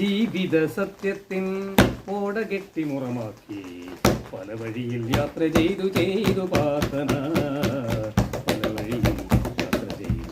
ജീവിത സത്യത്തിൻ ഓടകെട്ടി മുറമാക്കി പല വഴിയിൽ യാത്ര ചെയ്തു ചെയ്തു പാസന പല യാത്ര ചെയ്തു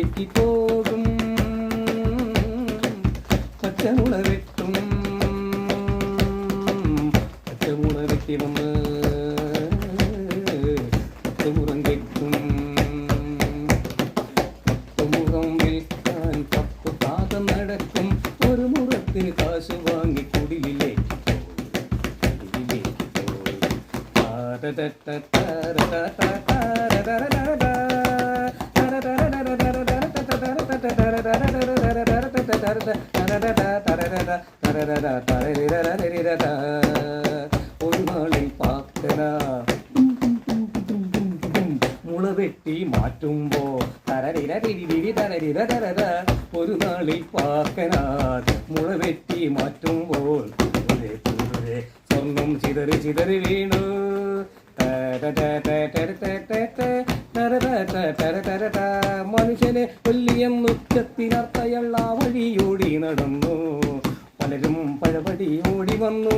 வேட்டி போடும் பச்சை முளை வெட்டும் பச்சை முளை வெட்டி நம்ம பத்து முறம் கெட்டும் பத்து முகம் விற்கான் பத்து பாதம் நடக்கும். ஒரு முறத்தின் காசு வாங்கி മാറ്റുമ്പോ തരരിര തിരിതിരി തരരിര തരര ഒരു നാളിൽ പാക്കനാർ മുള വെട്ടി മാറ്റുമ്പോൾ ദൂരെ ദൂരെ സ്വർണം ചിതറി ചിതറി വീണു മനുഷ്യനെ കൊല്ലിയം മുറ്റത്തിനർത്തയൾ ആ വഴിയോടി നടന്നു പലരും പഴപടി ഓടി വന്നു.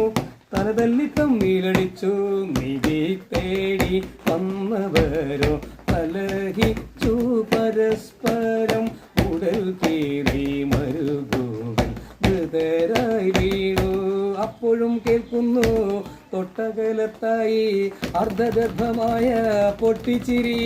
തലതല്ലി തമ്മിലടിച്ചു. നിധി തേടി വന്നവരോ കലഹിച്ചു. പരസ്പരം ഉടൽ കീറി മരുതരായി വീണു. അപ്പോഴും കേൾക്കുന്നു തൊട്ടകലത്തായി അർദ്ധഗർഭമായ പൊട്ടിച്ചിരി.